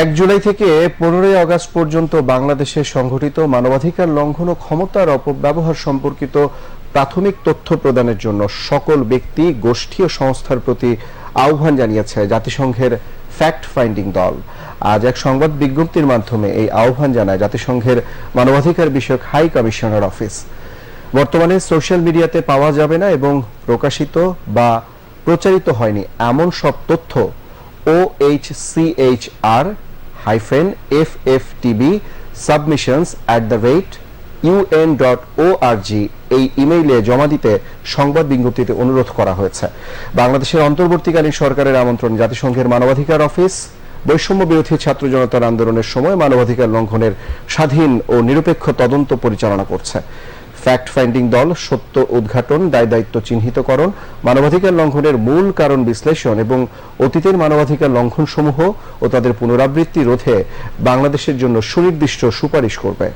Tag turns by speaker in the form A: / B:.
A: এক জুলাই থেকে পনেরোই আগস্ট পর্যন্ত বাংলাদেশে সংঘটিত মানবাধিকার লঙ্ঘন ও ক্ষমতার অপব্যবহার সম্পর্কিত প্রাথমিক তথ্য প্রদানের জন্য সকল ব্যক্তি, গোষ্ঠী ও সংস্থার প্রতি আহ্বান জানিয়েছে জাতিসংঘের ফ্যাক্ট ফাইন্ডিং দল। আজ এক সংবাদ বিজ্ঞপ্তির মাধ্যমে এই আহ্বান জানায় জাতিসংঘের মানবাধিকার বিষয়ক হাই কমিশনার অফিস। বর্তমানে সোশ্যাল মিডিয়াতে পাওয়া যাবে না এবং প্রকাশিত বা প্রচারিত হয়নি এমন সব তথ্য ও hyphen F F TB submissions at the dot এই ইমেইলে জমা দিতে সংবাদ বিজ্ঞপ্তিতে অনুরোধ করা হয়েছে। বাংলাদেশের অন্তর্বর্তীকালীন সরকারের আমন্ত্রণ জাতিসংঘের মানবাধিকার অফিস, বৈষম্য বিরোধী ছাত্র জনতার আন্দোলনের সময় মানবাধিকার লঙ্ঘনের স্বাধীন ও নিরপেক্ষ তদন্ত পরিচালনা করছে। ফ্যাক্ট ফাইন্ডিং দল, সত্য উদ্ঘাটন দায় দায়িত্ব চিহ্নিতকরণ, মানবাধিকার লঙ্ঘনের মূল কারণ বিশ্লেষণ এবং অতীতের মানবাধিকার লঙ্ঘন সমূহ ও তাদের পুনরাবৃত্তি রোধে বাংলাদেশের জন্য সুনির্দিষ্ট সুপারিশ করবে।